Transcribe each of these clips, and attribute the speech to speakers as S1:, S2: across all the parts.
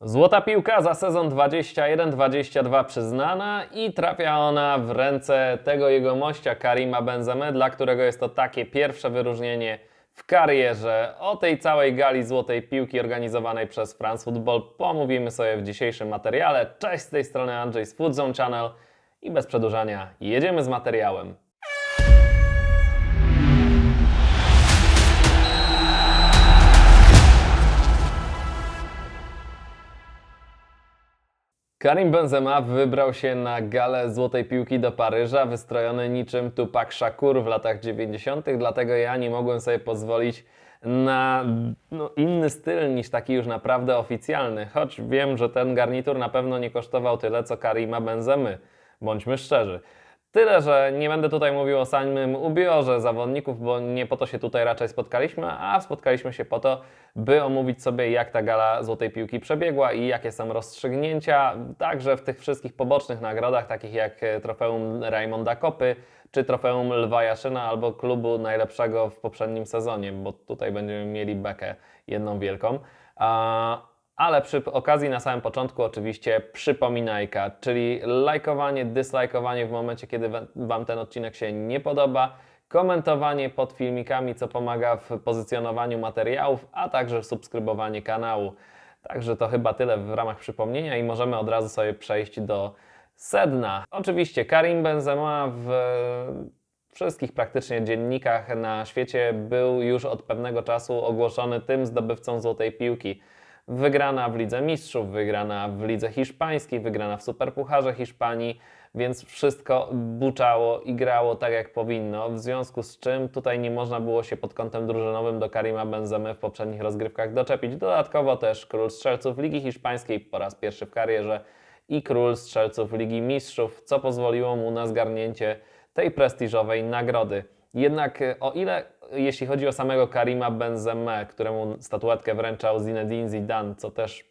S1: Złota piłka za sezon 21-22 przyznana i trafia ona w ręce tego jego mościa Karima Benzemy, dla którego jest to takie pierwsze wyróżnienie w karierze. O tej całej gali złotej piłki organizowanej przez France Football pomówimy sobie w dzisiejszym materiale. Cześć z tej strony Andrzej z Food Zone Channel i bez przedłużania jedziemy z materiałem. Karim Benzema wybrał się na galę Złotej Piłki do Paryża, wystrojony niczym Tupac Shakur w latach 90., dlatego ja nie mogłem sobie pozwolić na no, inny styl niż taki już naprawdę oficjalny, choć wiem, że ten garnitur na pewno nie kosztował tyle, co Karima Benzemy, bądźmy szczerzy. Tyle, że nie będę tutaj mówił o samym ubiorze zawodników, bo nie po to się tutaj raczej spotkaliśmy, a spotkaliśmy się po to, by omówić sobie, jak ta gala Złotej Piłki przebiegła i jakie są rozstrzygnięcia, także w tych wszystkich pobocznych nagrodach, takich jak e, trofeum Raymonda Kopy, czy trofeum Lwa Jaszyna albo klubu najlepszego w poprzednim sezonie, bo tutaj będziemy mieli bekę jedną wielką. Ale przy okazji na samym początku oczywiście przypominajka, czyli lajkowanie, dyslajkowanie w momencie, kiedy wa- Wam ten odcinek się nie podoba, komentowanie pod filmikami, co pomaga w pozycjonowaniu materiałów, a także subskrybowanie kanału. Także to chyba tyle w ramach przypomnienia i możemy od razu sobie przejść do sedna. Oczywiście Karim Benzema w wszystkich praktycznie dziennikach na świecie był już od pewnego czasu ogłoszony tym zdobywcą złotej piłki. Wygrana w Lidze Mistrzów, wygrana w Lidze Hiszpańskiej, wygrana w Superpucharze Hiszpanii, więc wszystko buczało i grało tak jak powinno, w związku z czym tutaj nie można było się pod kątem drużynowym do Karima Benzemy w poprzednich rozgrywkach doczepić. Dodatkowo też król strzelców Ligi Hiszpańskiej po raz pierwszy w karierze i król strzelców Ligi Mistrzów, co pozwoliło mu na zgarnięcie tej prestiżowej nagrody. Jednak e, o ile jeśli chodzi o samego Karima Benzemę, któremu statuetkę wręczał Zinedine Zidane, co też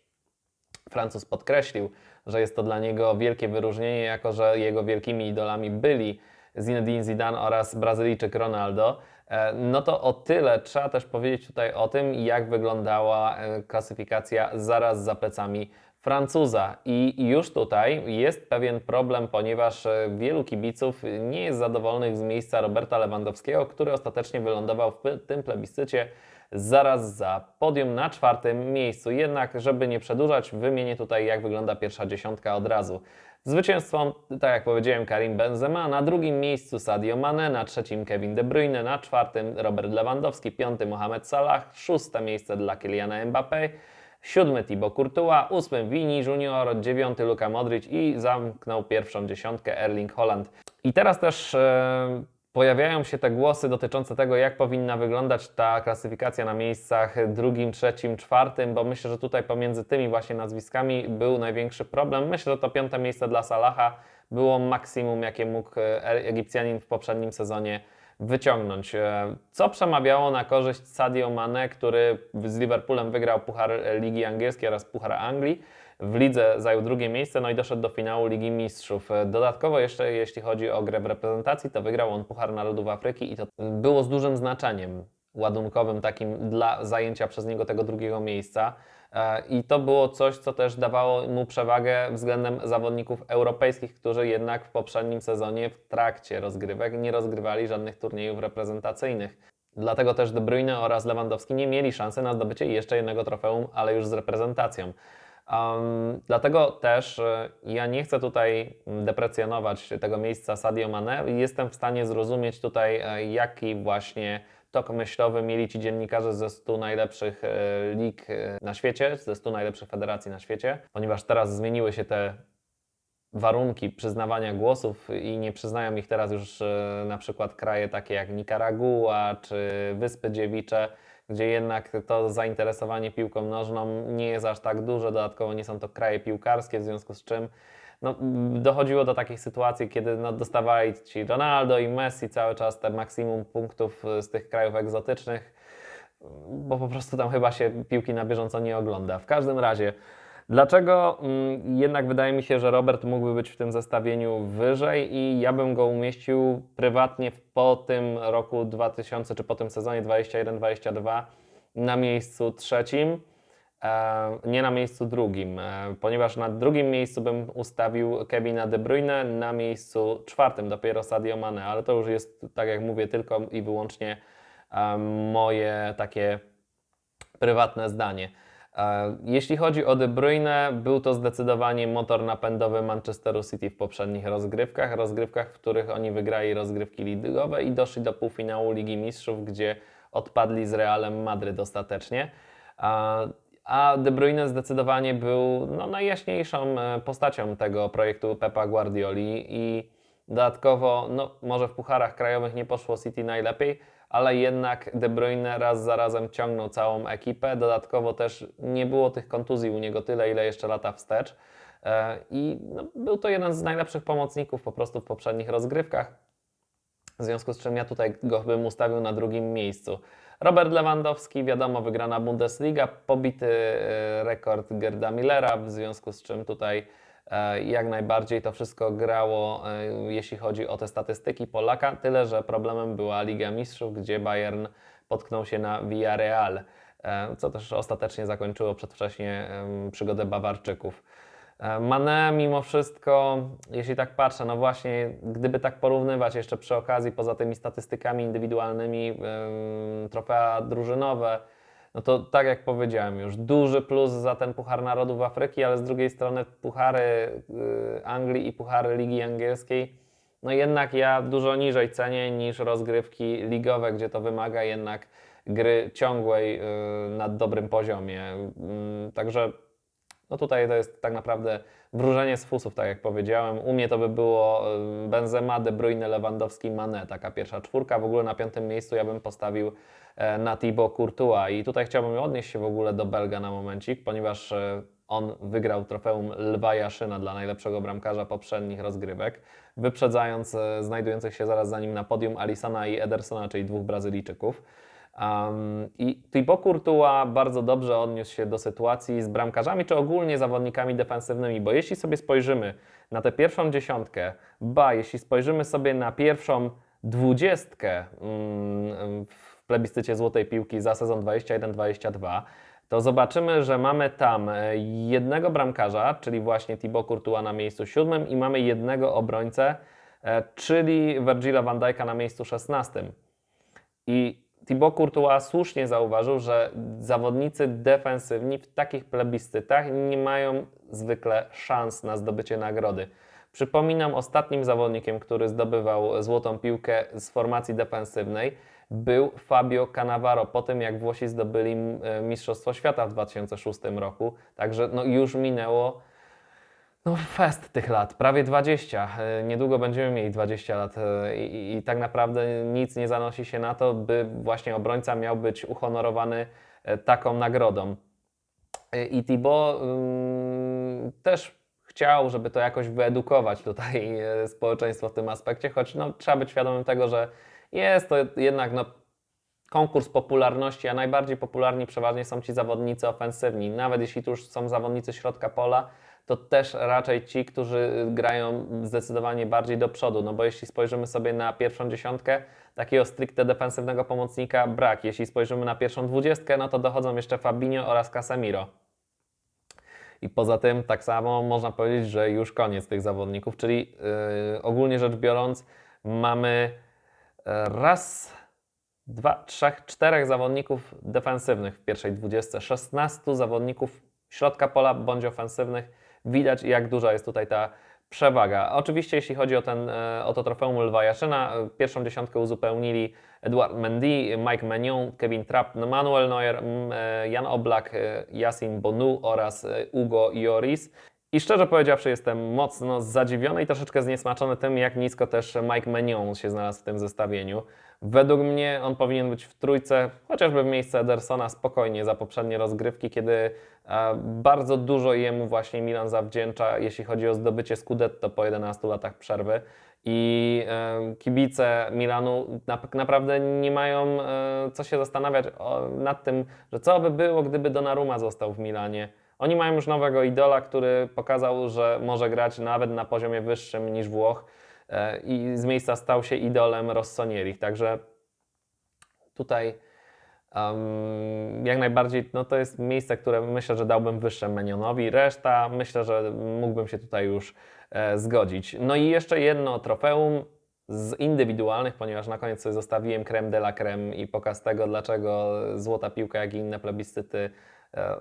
S1: Francuz podkreślił, że jest to dla niego wielkie wyróżnienie, jako że jego wielkimi idolami byli Zinedine Zidane oraz Brazylijczyk Ronaldo, e, no to o tyle trzeba też powiedzieć tutaj o tym, jak wyglądała e, klasyfikacja zaraz za plecami Francuza. I już tutaj jest pewien problem, ponieważ e, wielu kibiców nie jest zadowolonych z miejsca Roberta Lewandowskiego, który ostatecznie wylądował w tym plebiscycie zaraz za podium na czwartym miejscu. Jednak, żeby nie przedłużać, wymienię tutaj, jak wygląda pierwsza dziesiątka od razu. Zwycięstwem, tak jak powiedziałem, Karim Benzema, na drugim miejscu Sadio Mane, na trzecim Kevin De Bruyne, na czwartym Robert Lewandowski, piąty Mohamed Salah, szóste miejsce dla Kyliana Mbappé, siódmy Thibaut Courtois, ósmy Vini Junior, dziewiąty Luka Modric i zamknął pierwszą dziesiątkę Erling Holland. I teraz też e, pojawiają się te głosy dotyczące tego, jak powinna wyglądać ta klasyfikacja na miejscach drugim, trzecim, czwartym, bo myślę, że tutaj pomiędzy tymi właśnie nazwiskami był największy problem. Myślę, że to piąte miejsce dla Salaha było maksimum, jakie mógł e, Egipcjanin w poprzednim sezonie wyciągnąć. E, Co przemawiało na korzyść Sadio Mane, który z Liverpoolem wygrał Puchar Ligi Angielskiej oraz Puchar Anglii. W lidze zajął drugie miejsce, no i doszedł do finału Ligi Mistrzów. E, Dodatkowo jeszcze, jeśli chodzi o grę w reprezentacji, to wygrał on Puchar Narodów Afryki i to było z dużym znaczeniem ładunkowym takim dla zajęcia przez niego tego drugiego miejsca. I to było coś, co też dawało mu przewagę względem zawodników europejskich, którzy jednak w poprzednim sezonie w trakcie rozgrywek nie rozgrywali żadnych turniejów reprezentacyjnych. Dlatego też De Bruyne oraz Lewandowski nie mieli szansy na zdobycie jeszcze jednego trofeum, ale już z reprezentacją. Um, dlatego też e, ja nie chcę tutaj deprecjonować tego miejsca Sadio Mane. Jestem w stanie zrozumieć tutaj, e, jaki właśnie tok myślowy mieli ci dziennikarze ze 100 najlepszych e, lig e, na świecie, ze 100 najlepszych federacji na świecie, ponieważ teraz zmieniły się te warunki przyznawania głosów i nie przyznają ich teraz już e, na przykład kraje takie jak Nikaragua czy Wyspy Dziewicze, gdzie jednak to zainteresowanie piłką nożną nie jest aż tak duże, dodatkowo nie są to kraje piłkarskie, w związku z czym no, dochodziło do takich sytuacji, kiedy no, dostawali ci Ronaldo i Messi cały czas te maksimum punktów e, z tych krajów egzotycznych, bo po prostu tam chyba się piłki na bieżąco nie ogląda. W każdym razie, dlaczego mm, jednak wydaje mi się, że Robert mógłby być w tym zestawieniu wyżej i ja bym go umieścił prywatnie po tym roku 2000 czy po tym sezonie 21-22 na miejscu trzecim. E, nie na miejscu drugim, e, ponieważ na drugim miejscu bym ustawił Kevina De Bruyne, na miejscu czwartym dopiero Sadio Mane, ale to już jest, tak jak mówię, tylko i wyłącznie e, moje takie prywatne zdanie. Jeśli chodzi o De Bruyne, był to zdecydowanie motor napędowy Manchesteru City w poprzednich rozgrywkach, rozgrywkach, w których oni wygrali rozgrywki ligowe i doszli do półfinału Ligi Mistrzów, gdzie odpadli z Realem Madryt ostatecznie. A, De Bruyne zdecydowanie był no, najjaśniejszą e, postacią tego projektu Pepa Guardioli i dodatkowo, no, może w pucharach krajowych nie poszło City najlepiej, ale jednak De Bruyne raz za razem ciągnął całą ekipę. Dodatkowo też nie było tych kontuzji u niego tyle, ile jeszcze lata wstecz. E, I no, był to jeden z najlepszych pomocników po prostu w poprzednich rozgrywkach. W związku z czym ja tutaj go bym ustawił na drugim miejscu. Robert Lewandowski, wiadomo, wygrana Bundesliga, pobity e, rekord Gerda Millera, w związku z czym tutaj e, jak najbardziej to wszystko grało, e, jeśli chodzi o te statystyki Polaka, tyle że problemem była Liga Mistrzów, gdzie Bayern potknął się na Villarreal, co też ostatecznie zakończyło przedwcześnie przygodę Bawarczyków. E, Mane mimo wszystko, jeśli tak patrzę, no właśnie, gdyby tak porównywać jeszcze przy okazji, poza tymi statystykami indywidualnymi, ym, trofea drużynowe, no to tak jak powiedziałem już, duży plus za ten Puchar Narodów Afryki, ale z drugiej strony Puchary y, Anglii i Puchary Ligi Angielskiej, no jednak ja dużo niżej cenię niż rozgrywki ligowe, gdzie to wymaga jednak gry ciągłej y, na dobrym poziomie. Ym, Także no tutaj to jest tak naprawdę wróżenie z fusów, tak jak powiedziałem. U mnie to by było y, Benzema, De Bruyne, Lewandowski, Mane, taka pierwsza czwórka. W ogóle na piątym miejscu ja bym postawił e, na Thibaut Courtois i tutaj chciałbym odnieść się w ogóle do Belga na momencik, ponieważ e, on wygrał trofeum Lwa Jaszyna dla najlepszego bramkarza poprzednich rozgrywek, wyprzedzając e, znajdujących się zaraz za nim na podium Alisona i Edersona, czyli dwóch Brazylijczyków. Um, I Thibaut Courtois bardzo dobrze odniósł się do sytuacji z bramkarzami, czy ogólnie zawodnikami defensywnymi, bo jeśli sobie spojrzymy na tę pierwszą dziesiątkę, ba, jeśli spojrzymy sobie na pierwszą dwudziestkę mm, w plebiscycie Złotej Piłki za sezon 21-22, to zobaczymy, że mamy tam e, jednego bramkarza, czyli właśnie Thibaut Courtois na miejscu siódmym i mamy jednego obrońcę, e, czyli Virgila van Dijk'a na miejscu szesnastym. I Thibaut Courtois słusznie zauważył, że zawodnicy defensywni w takich plebiscytach nie mają zwykle szans na zdobycie nagrody. Przypominam, ostatnim zawodnikiem, który zdobywał złotą piłkę z formacji defensywnej, był Fabio Cannavaro, po tym jak Włosi zdobyli e, Mistrzostwo Świata w 2006 roku. Także no, już minęło no, fest tych lat, prawie 20. E, Niedługo będziemy mieli 20 lat e, i, i, tak naprawdę nic nie zanosi się na to, by właśnie obrońca miał być uhonorowany e, taką nagrodą. I Thibaut ym, też chciał, żeby to jakoś wyedukować tutaj społeczeństwo w tym aspekcie, choć no, trzeba być świadomym tego, że jest to jednak no, konkurs popularności, a najbardziej popularni przeważnie są ci zawodnicy ofensywni. Nawet jeśli tu już są zawodnicy środka pola, to też raczej ci, którzy grają zdecydowanie bardziej do przodu. No bo jeśli spojrzymy sobie na pierwszą dziesiątkę, takiego stricte defensywnego pomocnika brak. Jeśli spojrzymy na pierwszą dwudziestkę, no to dochodzą jeszcze Fabinho oraz Casemiro. I poza tym tak samo można powiedzieć, że już koniec tych zawodników, czyli yy, ogólnie rzecz biorąc mamy e, raz, dwa, trzech, czterech zawodników defensywnych w pierwszej dwudziestce, 16 zawodników środka pola bądź ofensywnych. Widać jak duża jest tutaj ta przewaga. Oczywiście jeśli chodzi o, ten, e, o to trofeum Lwa Jaszyna, e, pierwszą dziesiątkę uzupełnili Edouard Mendy, Mike Maignan, Kevin Trapp, Manuel Neuer, e, Jan Oblak, Yasin Bonu oraz e, Ugo Lloris. I szczerze powiedziawszy, jestem mocno zadziwiony i troszeczkę zniesmaczony tym, jak nisko też Mike Maignan się znalazł w tym zestawieniu. Według mnie on powinien być w trójce, chociażby w miejsce Edersona spokojnie za poprzednie rozgrywki, kiedy e, bardzo dużo jemu właśnie Milan zawdzięcza, jeśli chodzi o zdobycie Scudetto po 11 latach przerwy. I e, kibice Milanu na, naprawdę nie mają e, co się zastanawiać nad tym, że co by było, gdyby Donnarumma został w Milanie. Oni mają już nowego idola, który pokazał, że może grać nawet na poziomie wyższym niż Włoch i z miejsca stał się idolem Rossonierich. Także tutaj Um, jak najbardziej no to jest miejsce, które myślę, że dałbym wyższe Menionowi. Reszta myślę, że mógłbym się tutaj już e, zgodzić. No i jeszcze jedno trofeum z indywidualnych, ponieważ na koniec sobie zostawiłem creme de la creme i pokaz tego, dlaczego złota piłka, jak i inne plebiscyty e,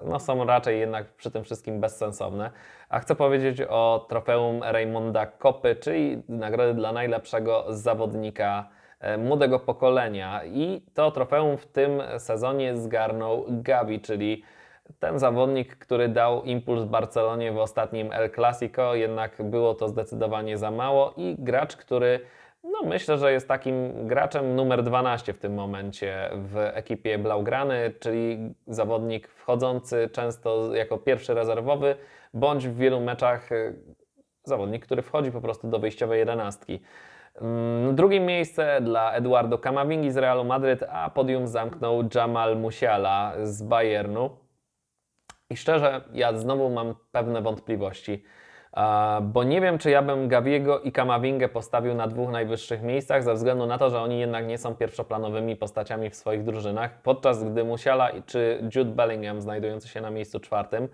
S1: no, są raczej jednak przy tym wszystkim bezsensowne. A chcę powiedzieć o trofeum Raymonda Kopy, czyli nagrody dla najlepszego zawodnika e, młodego pokolenia. I to trofeum w tym sezonie zgarnął Gavi, czyli ten zawodnik, który dał impuls Barcelonie w ostatnim El Clasico, jednak było to zdecydowanie za mało i gracz, który no myślę, że jest takim graczem numer 12 w tym momencie w ekipie Blaugrany, czyli zawodnik wchodzący często jako pierwszy rezerwowy, bądź w wielu meczach y, zawodnik, który wchodzi po prostu do wyjściowej jedenastki. Mm, Drugie miejsce dla Eduardo Camavingi z Realu Madryt, a podium zamknął Jamal Musiala z Bayernu. I szczerze, ja znowu mam pewne wątpliwości, bo nie wiem, czy ja bym Gaviego i Kamawingę postawił na dwóch najwyższych miejscach, ze względu na to, że oni jednak nie są pierwszoplanowymi postaciami w swoich drużynach, podczas gdy Musiala czy Jude Bellingham, znajdujący się na miejscu czwartym,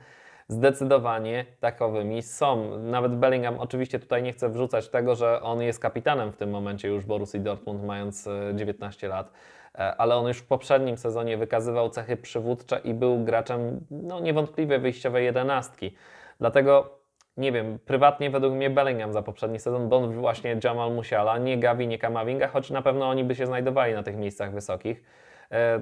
S1: zdecydowanie takowymi są. Nawet Bellingham, oczywiście tutaj nie chcę wrzucać tego, że on jest kapitanem w tym momencie już Borussii Dortmund, mając e, 19 lat, E, ale on już w poprzednim sezonie wykazywał cechy przywódcze i był graczem no, niewątpliwie wyjściowej jedenastki. Dlatego nie wiem, prywatnie według mnie Bellingham za poprzedni sezon, bo on właśnie Jamal Musiala, nie Gavi, nie Kamavinga, choć na pewno oni by się znajdowali na tych miejscach wysokich. E,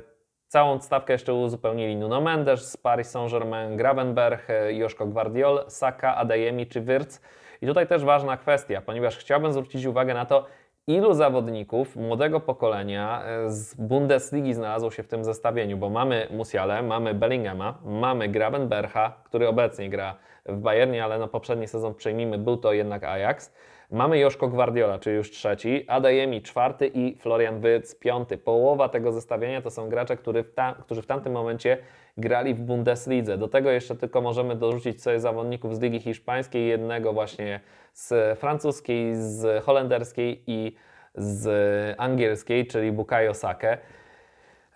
S1: Całą stawkę jeszcze uzupełnili Nuno Mendes z Paris Saint-Germain, Gravenberg, e, Joszko Gvardiol, Saka, Adeyemi czy Wirtz. I tutaj też ważna kwestia, ponieważ chciałbym zwrócić uwagę na to, ilu zawodników młodego pokolenia e, z Bundesligi znalazło się w tym zestawieniu, bo mamy Musiale, mamy Bellinghama, mamy Gravenbercha, który obecnie gra w Bayernie, ale na poprzedni sezon przyjmijmy, był to jednak Ajax. Mamy Joszko Guardiola, czyli już trzeci, Adeyemi czwarty i Florian Wirtz piąty. Połowa tego zestawienia to są gracze, który w ta, którzy w tamtym momencie grali w Bundeslidze. Do tego jeszcze tylko możemy dorzucić sobie zawodników z Ligi Hiszpańskiej, jednego właśnie z francuskiej, z holenderskiej i z angielskiej, czyli Bukayo Sake.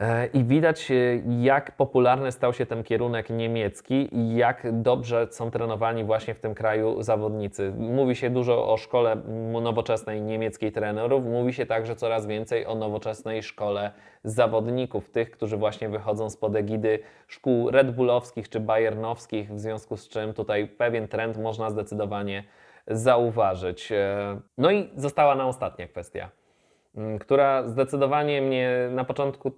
S1: E, I widać, e, jak popularny stał się ten kierunek niemiecki i jak dobrze są trenowani właśnie w tym kraju zawodnicy. Mówi się dużo o szkole nowoczesnej niemieckiej trenerów, mówi się także coraz więcej o nowoczesnej szkole zawodników, tych, którzy właśnie wychodzą spod egidy szkół Red Bullowskich czy Bayernowskich, w związku z czym tutaj pewien trend można zdecydowanie zauważyć. E, No i została nam ostatnia kwestia która zdecydowanie mnie na początku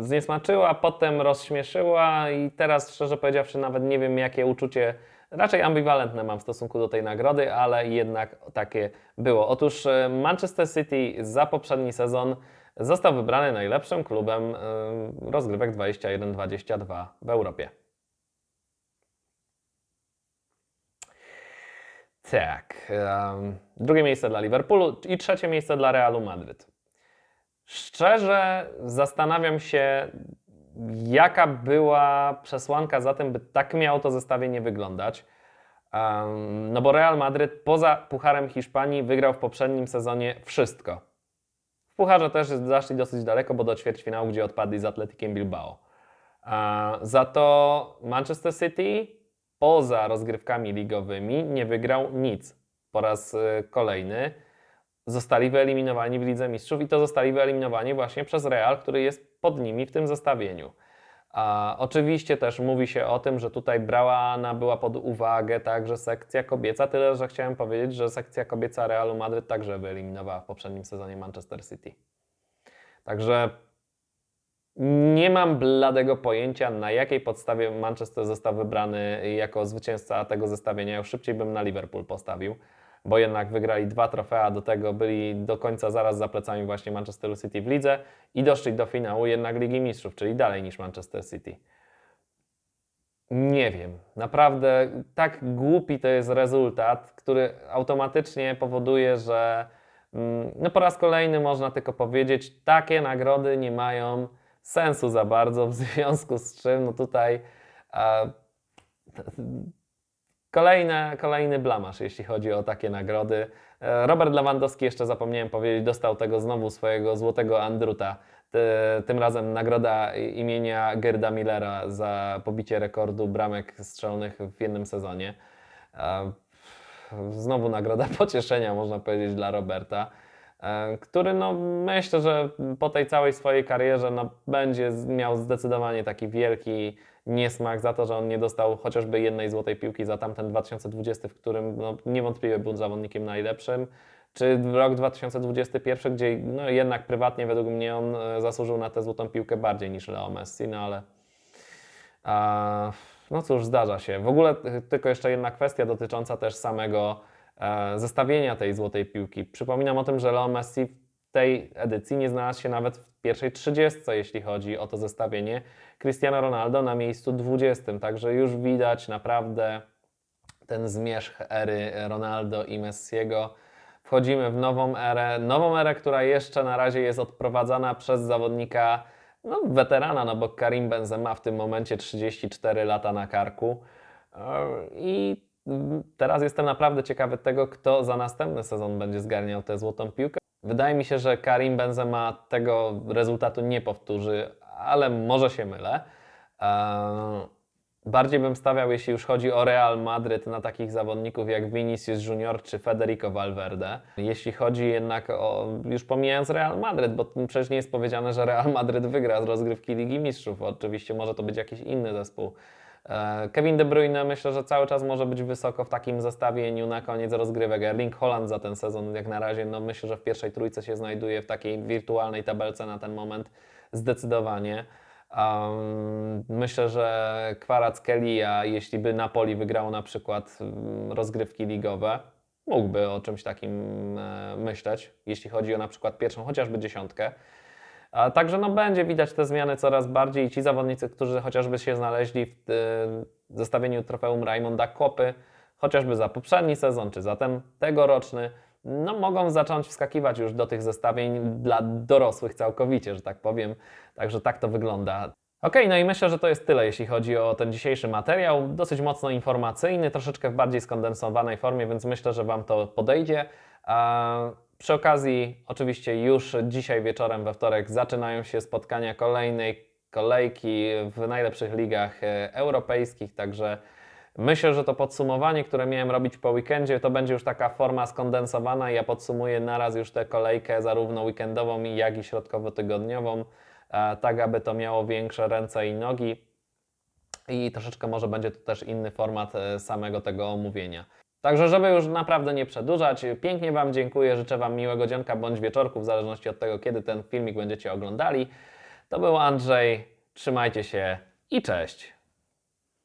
S1: zniesmaczyła, potem rozśmieszyła i teraz szczerze powiedziawszy nawet nie wiem jakie uczucie, raczej ambiwalentne mam w stosunku do tej nagrody, ale jednak takie było. Otóż e, Manchester City za poprzedni sezon został wybrany najlepszym klubem e, rozgrywek 21-22 w Europie. Tak. em, drugie miejsce dla Liverpoolu i trzecie miejsce dla Realu Madryt. Szczerze zastanawiam się, jaka była przesłanka za tym, by tak miało to zestawienie wyglądać. Em, no bo Real Madryt poza Pucharem Hiszpanii wygrał w poprzednim sezonie wszystko. W Pucharze też zaszli dosyć daleko, bo do ćwierćfinału, gdzie odpadli z Atletikiem Bilbao. A Za to Manchester City poza rozgrywkami ligowymi nie wygrał nic. Po raz y, kolejny zostali wyeliminowani w Lidze Mistrzów i to zostali wyeliminowani właśnie przez Real, który jest pod nimi w tym zestawieniu. A oczywiście też mówi się o tym, że tutaj brana była pod uwagę także sekcja kobieca, tyle że chciałem powiedzieć, że sekcja kobieca Realu Madryt także wyeliminowała w poprzednim sezonie Manchester City. Także nie mam bladego pojęcia, na jakiej podstawie Manchester został wybrany jako zwycięzca tego zestawienia. Już szybciej bym na Liverpool postawił, bo jednak wygrali dwa trofea, do tego byli do końca zaraz za plecami właśnie Manchesteru City w lidze i doszli do finału jednak Ligi Mistrzów, czyli dalej niż Manchester City. Nie wiem, naprawdę tak głupi to jest rezultat, który automatycznie powoduje, że mm, no po raz kolejny można tylko powiedzieć, takie nagrody nie mają sensu za bardzo, w związku z czym no tutaj e, kolejne, kolejny blamasz, jeśli chodzi o takie nagrody. E, Robert Lewandowski, jeszcze zapomniałem powiedzieć, dostał tego znowu swojego złotego Andruta Ty- Tym razem nagroda imienia Gerda Millera za pobicie rekordu bramek strzelonych w jednym sezonie. E, Znowu nagroda pocieszenia, można powiedzieć, dla Roberta, który no, myślę, że po tej całej swojej karierze no, będzie miał zdecydowanie taki wielki niesmak za to, że on nie dostał chociażby jednej złotej piłki za tamten 2020, w którym no, niewątpliwie był zawodnikiem najlepszym, czy rok 2021, gdzie no, jednak prywatnie według mnie on e, zasłużył na tę złotą piłkę bardziej niż Leo Messi, no ale a, no cóż, zdarza się. W ogóle y, tylko jeszcze jedna kwestia dotycząca też samego e, zestawienia tej złotej piłki. Przypominam o tym, że Leo Messi w tej edycji nie znalazł się nawet w pierwszej 30, jeśli chodzi o to zestawienie. Cristiano Ronaldo na miejscu 20, także już widać naprawdę ten zmierzch ery Ronaldo i Messiego. Wchodzimy w nową erę, nową erę, która jeszcze na razie jest odprowadzana przez zawodnika, no weterana, no bo Karim Benzema w tym momencie 34 lata na karku. E, I teraz jestem naprawdę ciekawy tego, kto za następny sezon będzie zgarniał tę złotą piłkę. Wydaje mi się, że Karim Benzema tego rezultatu nie powtórzy, ale może się mylę. E, Bardziej bym stawiał, jeśli już chodzi o Real Madryt, na takich zawodników jak Vinicius Junior czy Federico Valverde. Jeśli chodzi jednak o, już pomijając Real Madryt, bo przecież nie jest powiedziane, że Real Madryt wygra z rozgrywki Ligi Mistrzów. Oczywiście może to być jakiś inny zespół. E, Kevin De Bruyne myślę, że cały czas może być wysoko w takim zestawieniu na koniec rozgrywek. Erling Holland za ten sezon jak na razie, no myślę, że w pierwszej trójce się znajduje w takiej wirtualnej tabelce na ten moment zdecydowanie. Um, myślę, że Kwarackelia, jeśli by Napoli wygrał na przykład rozgrywki ligowe, mógłby o czymś takim e, myśleć, jeśli chodzi o na przykład pierwszą, chociażby dziesiątkę. Także no, będzie widać te zmiany coraz bardziej i ci zawodnicy, którzy chociażby się znaleźli w e, zestawieniu trofeum Raimonda Kopy, chociażby za poprzedni sezon, czy za ten tegoroczny, no mogą zacząć wskakiwać już do tych zestawień dla dorosłych całkowicie, że tak powiem. Także tak to wygląda. Ok, no i myślę, że to jest tyle, jeśli chodzi o ten dzisiejszy materiał. Dosyć mocno informacyjny, troszeczkę w bardziej skondensowanej formie, więc myślę, że Wam to podejdzie. Przy okazji, oczywiście już dzisiaj wieczorem we wtorek zaczynają się spotkania kolejnej kolejki w najlepszych ligach e, europejskich, także Myślę, że to podsumowanie, które miałem robić po weekendzie, to będzie już taka forma skondensowana. Ja podsumuję naraz już tę kolejkę, zarówno weekendową, jak i środkowo-tygodniową, tak aby to miało większe ręce i nogi. I troszeczkę może będzie to też inny format e, samego tego omówienia. Także, żeby już naprawdę nie przedłużać, pięknie Wam dziękuję, życzę Wam miłego dzionka bądź wieczorku, w zależności od tego, kiedy ten filmik będziecie oglądali. To był Andrzej, trzymajcie się i cześć!